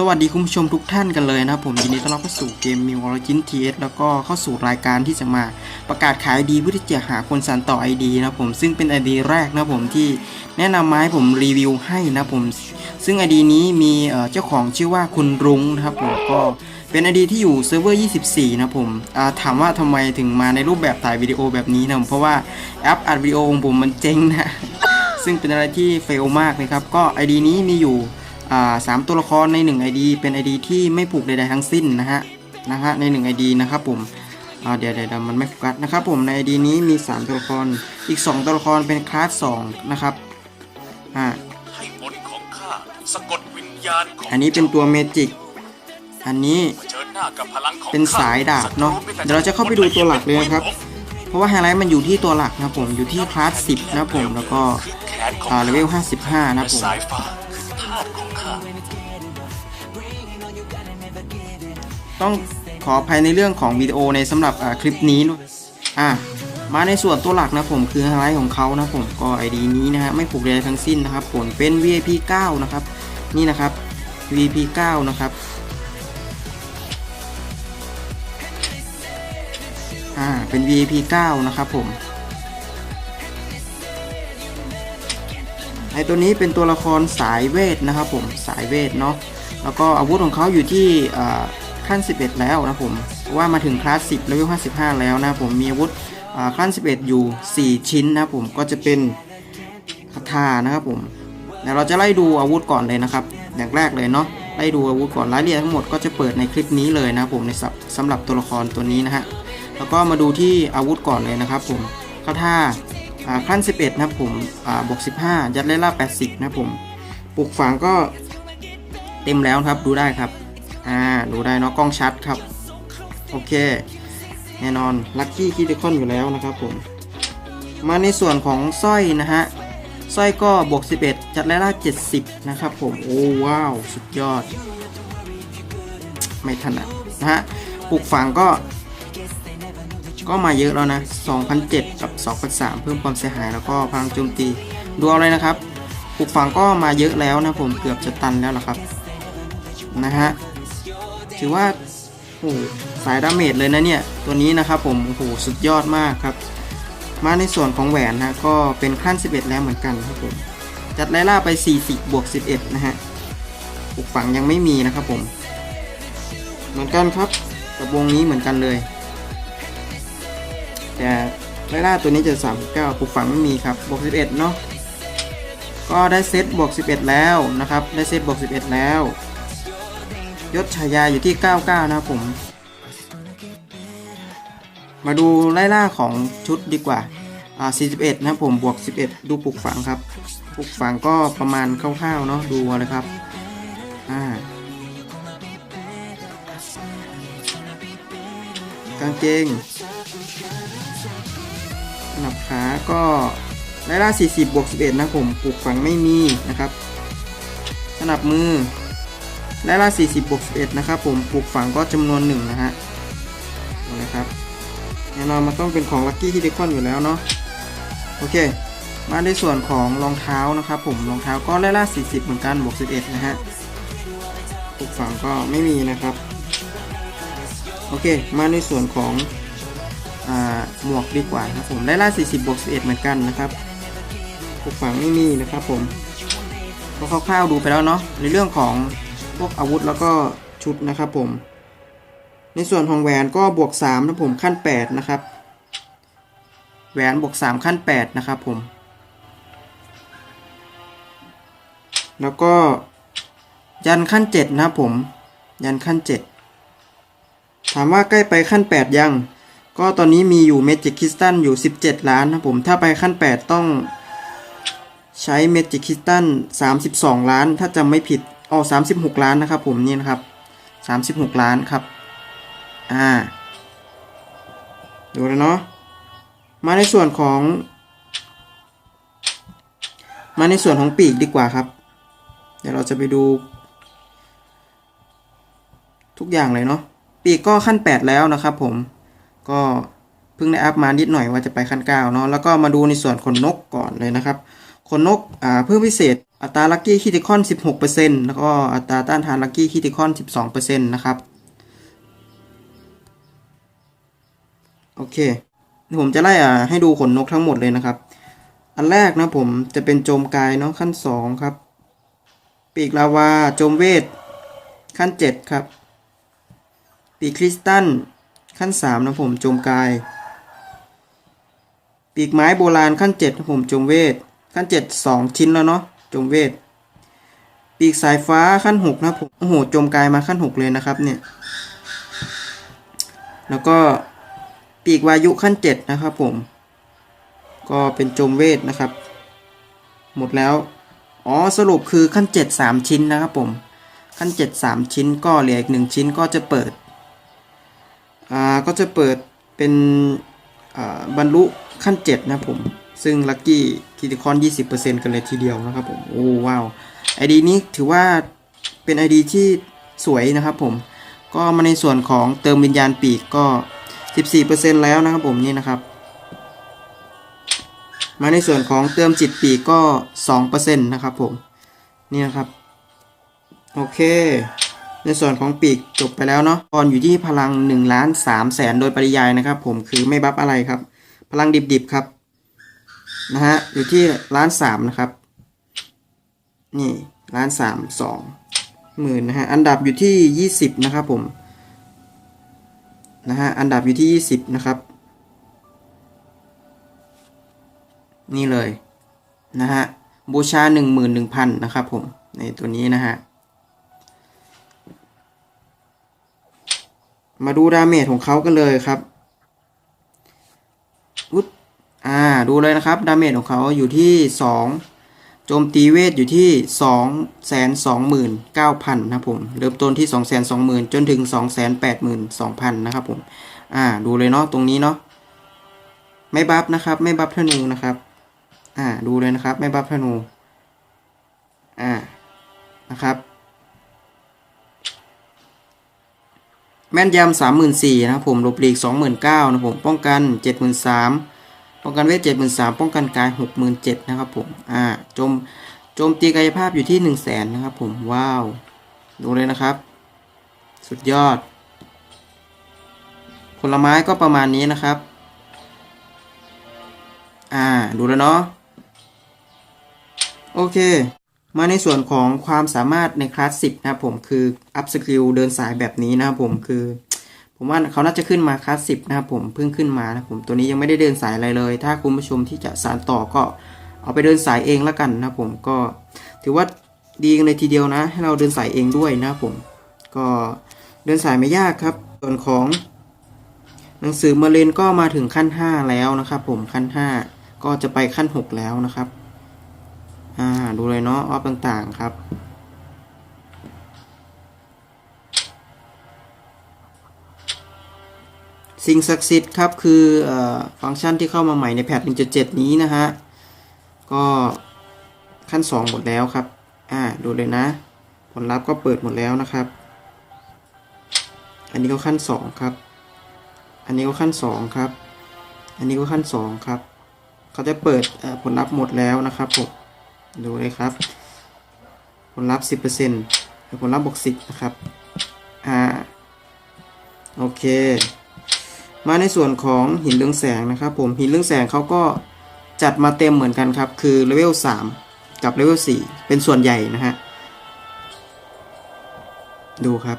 สวัสดีคุณผู้ชมทุกท่านกันเลยนะครับผมยินดีต้อนรับเข้าสู่เกมมิวออริจินทีเอสแล้วก็เข้าสู่รายการที่จะมาประกาศขายดีเพื่อที่จะหาคนสานต่อ ID นะผมซึ่งเป็น ID แรกนะผมที่แนะนำมาให้ผมรีวิวให้นะผม ซึ่ง ID นี้มีเจ้าของชื่อว่าคุณรุ้งนะครับผมก็เป็น ID ที่อยู่เซิร์ฟเวอร์ 24 นะผมถามว่าทำไมถึงมาในรูปแบบถ่ายวิดีโอแบบนี้นะเพราะว่าแอปอัดวิดีโอของผมมันเจ๊งนะซึ่งเป็นอะไรที่เฟลมากนะครับก็ ID นี้มีอยู่ สามตัวละครใน 1 ID เป็น ID ที่ไม่ผูกใดๆทั้งสิ้นนะฮะนะฮะใน 1 ID นะครับผมอ่าเดี๋ยวเดี๋ยวมันไม่โฟกัสนะครับผมใน ID นี้มี 3 ตัวละครอีก 2 ตัวละครเป็นคลาส2นะครับอ่าให้มนต์ของข้าสะกดวิญญาณของอันนี้เป็นตัวเมจิกอันนี้เผชิญหน้ากับพลังของเป็นสายดาบเนอะเดี๋ยวเราจะเข้าไปดูตัวหลักเลยนะครับ เพราะว่าไฮไลท์มันอยู่ที่ตัวหลักนะครับผมอยู่ที่คลาส10นะครับผมแล้วก็คือแขนของอ่าเลเวล55นะครับผม ต้องขออภัยในเรื่องของวิดีโอในสำหรับคลิปนี้ด้วยอะมาในส่วนตัวหลักนะผมคือไฮไลท์ของเขานะผมก็ ID นี้นะฮะไม่ผูกใดทั้งสิ้นนะครับผลเป็น VIP 9 นะครับ นี่นะครับ VIP 9 นะครับอ่าเป็น VIP 9 นะครับผม อตัวนี้เป็นตัวละครสายเวทนะครับผมสายเวทเนาะแล้วก็อาวุธของเขาอยู่ที่ขั้น 11 แล้วนะผมว่ามาถึงคลาส10เลเวล55 แล้วนะผมมีอาวุธขั้น 11 อยู่ 4 ชิ้นนะผมก็จะเป็นคาถานะครับผมเดี๋ยวเราจะไล่ดูอาวุธก่อนเลยนะครับอย่างแรกเลยเนาะไล่ดูอาวุธก่อนรายละเอียดทั้งหมดก็จะเปิดในคลิปนี้เลยนะผมในสับสำหรับตัวละครตัวนี้นะฮะแล้วก็มาดูที่อาวุธก่อนเลยนะครับผมคาท่า ขั้น 11 นะครับผมบวก 15 ยัดเล่ล่า 80 นะครับผมปลูกฝังก็เต็มแล้วครับดูได้ครับอ่าดูได้เนาะกล้องชัดครับ โอเค แน่นอนลัคกี้คิดิคอนอยู่แล้วนะครับผม มาในส่วนของสร้อยนะฮะสร้อยก็บวก 11 จัดแล้วล่า 70 นะครับผม โอ้ว้าว สุดยอด ไม่ถนัดนะฮะปลูกฝังก็ ก็มาเยอะแล้วนะ2,007กับ2,003เพิ่มความเสียหายแล้วก็พลังโจมตี ดูเอาเลยนะครับปลูกฝังก็มาเยอะแล้วนะผมเกือบจะตันแล้วล่ะครับ นะฮะ ถือว่าโอ้โสายดาเมจเลยนะเนี่ย ตัวนี้นะครับผม โอ้โห สุดยอดมากครับ มาในส่วนของแหวนนะก็เป็นขั้น 11 แล้วเหมือนกันครับผม จัดไล่ล่าไป 40 บวก 11 นะฮะปลูกฝังยังไม่มีนะครับผม เหมือนกันครับกับวงนี้เหมือนกันเลย แต่ไล่ล่าตัวนี้จะ 39ปลูกฝังไม่มีครับบวก11 เนาะก็ได้เซตบวก11 แล้วนะครับ ได้เซตบวก11 แล้ว ยศฉายาอยู่ที่ 99 นะผม มาดูไล่ล่าของชุดดีกว่าอ่า41 นะผมบวก 11 ดูปลูกฝังครับปลูกฝังก็ประมาณคร่าวๆเนาะดูเลยครับอ่ากางเกง สนับขาก็ไล่ล่า 40 บวก 11 นะผมปลูกฝังไม่มีนะครับสนับมือและละ40 บวก 11 นะครับผมปลูกฝังก็จำนวนหนึ่งนะฮะเอเลยครับแน่นอนมันต้องเป็นของลั c กี้ที่เดคอนอยู่แล้วเนาะโอเค มาในส่วนของรองเท้านะครับผมรองเท้าก็ไล่ล่า 40 เหมือนกันบวก 11 นะฮะปลูกฝังก็ไม่มีนะครับ โอเค มาในส่วนของ หมวกดีกว่าครับผมไล่ล่า 40 บวก 11 เหมือนกันนะครับปลูกฝังไม่มีนะครับผมก็คร่าวๆดูไปแล้วเนาะในเรื่องของพวกอาวุธแล้วก็ชุดนะครับผม ในส่วนของแหวนก็บวก3นะผมขั้น 8 นะครับ แหวนบวก 3 ขั้น 8 นะครับผม แล้วก็ยันขั้น 7 นะครับผม ยันขั้น 7 ถามว่าใกล้ไปขั้น 8 ยัง ก็ตอนนี้มีอยู่เมจิกคริสตัลอยู่ 17 ล้านนะผม ถ้าไปขั้น 8 ต้องใช้เมจิกคริสตัล32 ล้าน ถ้าจำไม่ผิดอ๋อสามสิบหกล้านนะครับผมนี่นะครับสามสิบหกล้านครับ อ่า ดูแล้วเนาะ มาในส่วนของ มาในส่วนของปีกดีกว่าครับ เดี๋ยวเราจะไปดู ทุกอย่างเลยเนาะ ปีกก็ขั้น 8 แล้วนะครับผม ก็เพิ่งได้อัพมานิดหน่อยว่าจะไปขั้น9เนาะแล้วก็มาดูในส่วนขนนกก่อนเลยนะครับขนนกอ่าเพิ่มพิเศษอัตราลัคกี้คิติคอน16%แล้วก็อัตราต้านทานลัคกี้คิติคอน12%นะครับโอเคผมจะไล่อ่าให้ดูขนนกทั้งหมดเลยนะครับ อันแรกนะผมจะเป็นโจมกายเนาะขั้น 2 ครับ ปีกลาวาโจมเวท ขั้น 7 ครับ ปีกคริสตัล ขั้น3นะผมโจมกาย ปีกไม้โบราณขั้น7นะผมโจมเวท ขั้น 7 2 ชิ้นแล้วเนาะโจมเวท ปีกสายฟ้าขั้น6นะผมโอ้โหโจมกายมาขั้น 6 เลยนะครับเนี่ย แล้วก็ปีกวายุขั้น 7 นะครับผม ก็เป็นโจมเวทนะครับ หมดแล้ว อ๋อสรุปคือขั้น 7 3 ชิ้นนะครับผมขั้น 7 3 ชิ้นก็เหลืออีก 1 ชิ้นก็จะเปิด อ่าก็จะเปิดเป็นบรรลุขั้น 7 นะผม ซึ่งลัคกี้คิติคอน 20%กันเลยทีเดียวนะครับผม โอ้ว้าวไอดีนี้ถือว่าเป็นไอดีที่สวยนะครับผม ก็มาในส่วนของเติมวิญญาณปีกก็ 14%แล้วนะครับผมนี่นะครับ มาในส่วนของเติมจิตปีกก็ 2%นะครับผม นี่นะครับ โอเค ในส่วนของปีกจบไปแล้วเนาะตอนอยู่ที่พลัง1ล้าน3แสนโดยปริยายนะครับ ผมคือไม่บัฟอะไรครับ พลังดิบๆครับนะฮะอยู่ที่ล้านสามนะครับ นี่ล้านสามสองหมื่นนะฮะอันดับอยู่ที่ยี่สิบนะครับผมนะฮะอันดับอยู่ที่ยี่สิบนะครับ นี่เลยนะฮะบูชาหนึ่งหมื่นหนึ่งพันนะครับผมในตัวนี้นะฮะ มาดูดาเมจของเขากันเลยครับอุ๊บอ่า ดูเลยนะครับ ดาเมจของเขาอยู่ที่ 2 โจมตีเวทอยู่ที่ 2 2 9 0 0 0 นะครับผม เริ่มต้นที่ 2 2 0 0 0 0 จนถึง 2 8 2 0 0 0 นะครับผม อ่า ดูเลยเนาะ ตรงนี้เนาะ ไม่บัฟนะครับ ไม่บัฟธนูนะครับ อ่า ดูเลยนะครับ ไม่บัฟธนู อ่า นะครับ แม่นยำสามหมื่นสี่นะครับผมหลบหลีกสองหมื่นเก้านะผมป้องกันเจ็ดหมื่นสามป้องกันเวทเจ็ดหมื่นสามป้องกันกายหกหมื่นเจ็ดนะครับผมอ่าโจมโจมตีกายภาพอยู่ที่หนึ่งแสนนะครับผมว้าวดูเลยนะครับ สุดยอด ผลไม้ก็ประมาณนี้นะครับ อ่าดูแล้วเนาะโอเค มาในส่วนของความสามารถในคลาสสิบนะครับผมคืออัพสกิลเดินสายแบบนี้นะครับผมคือ ผมว่าเขาน่าจะขึ้นมาคลาสสิบนะครับผมเพิ่งขึ้นมานะผมตัวนี้ยังไม่ได้เดินสายอะไรเลย ถ้าคุณผู้ชมที่จะสานต่อก็เอาไปเดินสายเองแล้วกันนะผมก็ ถือว่าดีเลยทีเดียวนะ ให้เราเดินสายเองด้วยนะผม ก็เดินสายไม่ยากครับ ส่วนของ หนังสือมาเลนก็มาถึงขั้น 5 แล้วนะครับผมขั้น 5 ก็จะไปขั้น 6 แล้วนะครับ อ่า ดูเลยเนาะออฟต่างๆครับ สิ่งศักดิ์สิทธิ์ครับ คืออฟังก์ชันที่เข้ามาใหม่ในแพท1.7 นี้นะฮะ ก็ขั้น 2 หมดแล้วครับ อ่า ดูเลยนะ ผลลัพธ์ก็เปิดหมดแล้วนะครับ อันนี้ก็ขั้น 2 ครับ อันนี้ก็ขั้น 2 ครับ อันนี้ก็ขั้น 2 ครับ เขาจะเปิดผลลัพธ์หมดแล้วนะครับผม ดูเลยครับ ผลลัพธ์10%หรือผลลัพธ์บวก10นะครับ อ่า โอเค มาในส่วนของหินเรืองแสงนะครับ ผม หินเรืองแสงเขาก็จัดมาเต็มเหมือนกันครับ คือเลเวล3กับเลเวล4เป็นส่วนใหญ่นะฮะ ดูครับ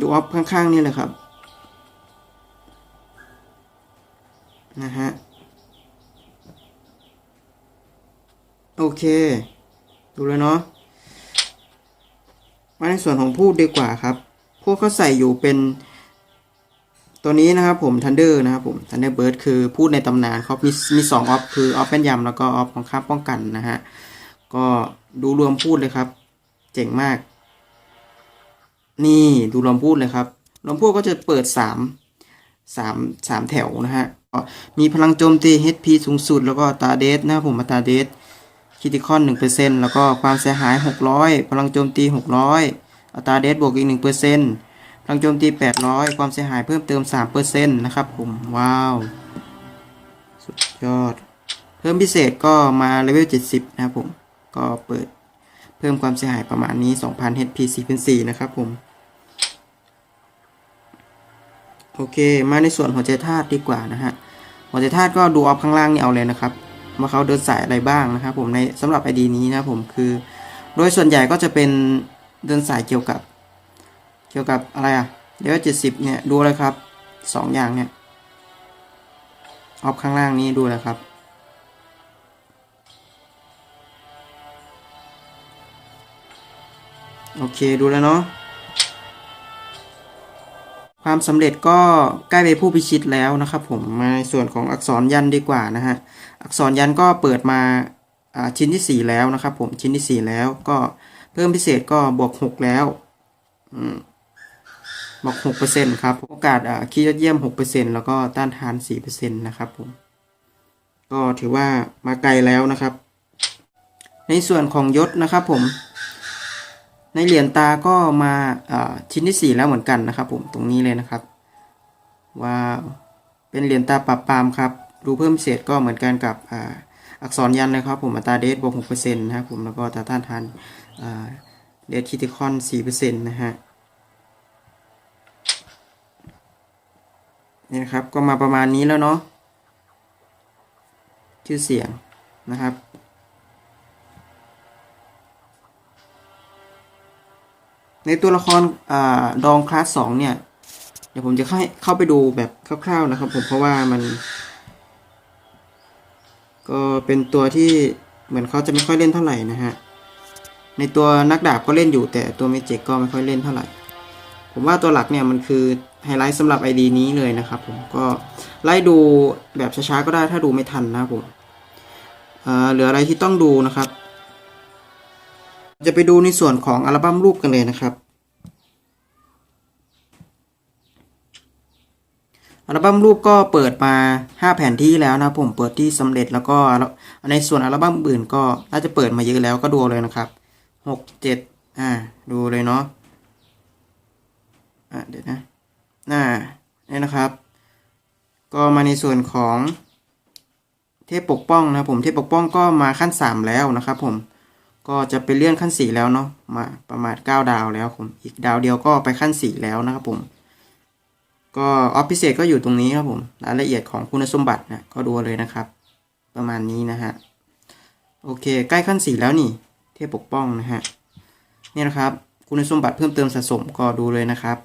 ดูออฟข้างๆนี่เลยครับ นะฮะ โอเค ดูแล้วเนาะมาในส่วนของพูดดีกว่าครับ พวกเขาใส่อยู่เป็น ตัวนี้นะครับผม Thunder นะครับผม Thunder Bird คือพูดในตำนานเขามีมีสองออฟคือออฟเป็นยำแล้วก็ออฟของค่าป้องกันนะฮะ ก็ดูรวมพูดเลยครับ เจ๋งมาก นี่ดูลำพูดเลยครับลำพูดก็จะเปิดสามสามสามแถวนะฮะ มีพลังโจมตี HP สูงสุด แล้วก็ตาเดสนะครับผมตาเดสคิติคอนหนึ่งเปอร์เซ็นแล้วก็ความเสียหายหกร้อยพลังโจมตีหกร้อยอัตราเดสบวกอีกหนึ่งเปอร์เซ็นพลังโจมตีแปดร้อยความเสียหายเพิ่มเติมสามเปอร์เซ็นะครับผม ว้าว สุดยอด เพิ่มพิเศษก็มาเลเวล 70 นะครับผม ก็เปิดเพิ่มความเสียหายประมาณนี้ 2,000 HP 4เป็น4นะครับผม โอเค มาในส่วนหัวใจธาตุดีกว่านะฮะ หัวใจธาตุก็ดูออฟข้างล่างนี่เอาเลยนะครับว่าเขาเดินสายอะไรบ้างนะครับผมในสำหรับ ID นี้นะผมคือ โดยส่วนใหญ่ก็จะเป็นเดินสายเกี่ยวกับ เกี่ยวกับอะไรอะเลเวล70เนี่ยดูเลยครับ2อย่างเนี่ยออฟข้างล่างนี้ดูเลยครับโอเคดูแล้วเนาะ ความสำเร็จก็ใกล้ไปผู้พิชิตแล้วนะครับผมมาในส่วนของอักษรยันดีกว่านะฮะอักษรยันก็เปิดมาชิ้นที่ 4 แล้วนะครับผมชิ้นที่ 4 แล้วก็เพิ่มพิเศษก็บวก 6 แล้วอบวก6%ครับโอกาสคียอดเยี่ยม 6%แล้วก็ต้านทาน 4%นะครับผมก็ถือว่ามาไกลแล้วนะครับ ในส่วนของยศนะครับผม ในเหรียญตาก็มาชิ้นที่ 4 แล้วเหมือนกันนะครับผมตรงนี้เลยนะครับว้าวเป็นเหรียญตาปรับปรามครับดูเพิ่มเศษก็เหมือนกันกับอ,อักษรยันนะครับผมอัตราเดทบวก6%นะครับผมแล้วก็ตาต้านทานเดทคิติคอน4%นะฮะนี่นะครับก็มาประมาณนี้แล้วเนาะชื่อเสียงนะครับ ในตัวละครอาดองคลาสสองเนี่ย เดี๋ยวผมจะเข้าเข้าไปดูแบบคร่าวๆนะครับ ผมเพราะว่ามัน ก็เป็นตัวที่เหมือนเขาจะไม่ค่อยเล่นเท่าไหร่นะฮะ ในตัวนักดาบก็เล่นอยู่แต่ตัวเมจิกก็ไม่ค่อยเล่นเท่าไหร่ ผมว่าตัวหลักเนี่ยมันคือไฮไลท์สำหรับ ID นี้เลยนะครับผมก็ไล่ดูแบบช้าๆก็ได้ถ้าดูไม่ทันนะผมอ่าเหลืออะไรที่ต้องดูนะครับ จะไปดูในส่วนของอัลบั้มรูปกันเลยนะครับ อัลบั้มรูปก็เปิดมา 5 แผ่นที่แล้วนะผมเปิดที่สำเร็จแล้วก็ในส่วนอัลบั้มอื่นก็น่าจะเปิดมาเยอะแล้วก็ดูเลยนะครับ 6 7อ่าดูเลยเนาะอ่าเดี๋ยวนะน่านี่นะครับ ก็มาในส่วนของเทพปกป้องนะผมเทพปกป้องก็มาขั้น 3 แล้วนะครับผม ก็จะไปเลื่อนขั้น 4 แล้วเนาะมาประมาณ 9 ดาวแล้วผมอีกดาวเดียวก็ไปขั้น 4 แล้วนะครับผมก็ออฟพิเศษก็อยู่ตรงนี้ครับผมรายละเอียดของคุณสมบัตินะก็ดูเลยนะครับ ประมาณนี้นะฮะโอเค ใกล้ขั้น 4 แล้วนี่ เทพปกป้องนะฮะนี่นะครับคุณสมบัติเพิ่มเติมสะสมก็ดูเลยนะครับ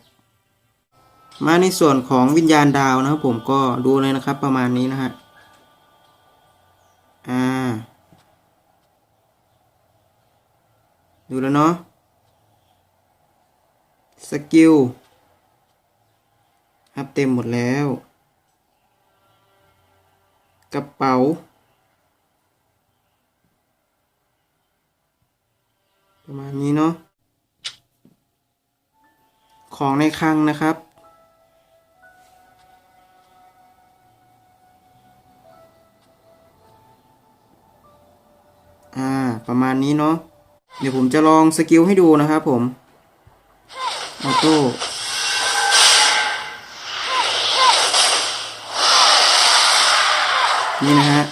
มาในส่วนของวิญญาณดาวนะครับผมก็ดูเลยนะครับประมาณนี้นะฮะอ่า ดูแล้วเนาะสกิลอัพเต็มหมดแล้ว กระเป๋า ประมาณนี้เนาะของในคลังนะครับ อ่า ประมาณนี้เนาะ เดี๋ยวผมจะลองสกิลให้ดูนะครับผมออโต้นี่นะฮะ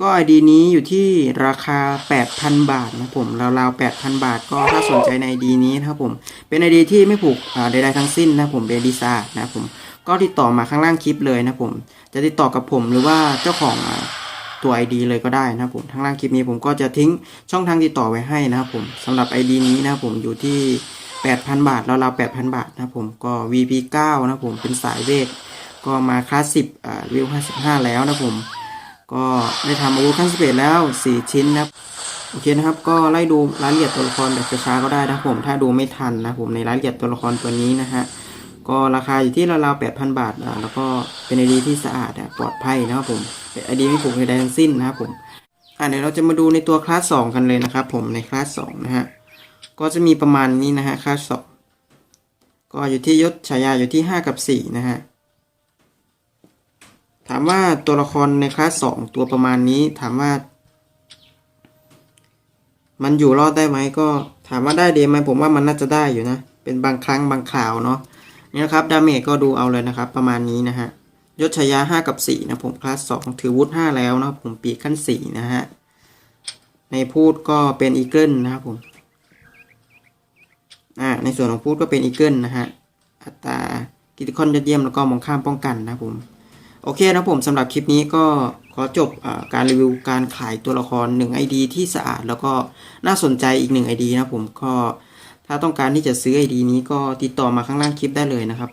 ก็ ID นี้อยู่ที่ราคา 8,000 บาทนะผมราวๆ8,000 บาท ก็ถ้าสนใจใน ID นี้นะครับผม เป็น ID ที่ไม่ผูกอ่าใดๆทั้งสิ้นนะผมเป็นดีซ่านะผม ก็ติดต่อมาข้างล่างคลิปเลยนะผม จะติดต่อกับผมหรือว่าเจ้าของ ตัว ID เลยก็ได้นะครับผมทางล่างคลิปนี้ผมก็จะทิ้งช่องทางติดต่อไว้ให้นะครับผมสำหรับ ID นี้นะครับผมอยู่ที่ 8,000 บาทราวๆ8,000 บาทนะครับผมก็ VP9 นะครับผมเป็นสายเวทก็มาคลาสสิบอ่าวิว55 แล้วนะครับผมก็ได้ทำอาวุธขั้นสเปดแล้ว 4 ชิ้นนะครับโอเคนะครับก็ไล่ดูรายละเอียดตัวละครแบบช้าก็ได้นะครับผมถ้าดูไม่ทันนะผมในรายละเอียดตัวละครตัวนี้นะฮะ ก็ราคาอยู่ที่ราวๆ8,000บาทอ่าแล้วก็เป็นไอดีที่สะอาดอะปลอดภัยนะครับผมไอดีไม่ผูกใดทั้งสิ้นนะครับผมอ่าเดี๋ยวเราจะมาดูในตัวคลาส2กันเลยนะครับผมในคลาส2นะฮะก็จะมีประมาณนี้นะฮะคลาส2ก็อยู่ที่ยศฉายาอยู่ที่5กับ4นะฮะถามว่าตัวละครในคลาสสองตัวประมาณนี้ถามว่า มันอยู่รอดได้ไหมก็ถามว่าได้เดไหมผมว่ามันน่าจะได้อยู่นะ เป็นบางครั้งบางคราวเนาะ นี่นะครับดาเมจก็ดูเอาเลยนะครับ ประมาณนี้นะฮะยศชยาห้ากับสี่นะผมคลาสสองถือวุฒิห้าแล้วนะครับผมปีขั้นสี่นะฮะ ในพูดก็เป็นอีเกิลนะครับผม อ่า ในส่วนของพูดก็เป็นอีเกิลนะฮะ อัตรากิติคอนยอดเยี่ยมแล้วก็มองข้ามป้องกันนะผม โอเคนะผมสำหรับคลิปนี้ก็ขอจบอการรีวิวการขายตัวละคร 1 ID ที่สะอาด แล้วก็น่าสนใจอีก 1 ID นะผมก็ ถ้าต้องการที่จะซื้อไอดีนี้ก็ติดต่อมาข้างล่างคลิปได้เลยนะครับ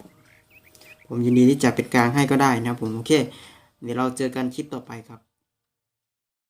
ผมยินดีที่จะเป็นกลางให้ก็ได้นะครับผมโอเค เดี๋ยวเราเจอกันคลิปต่อไปครับ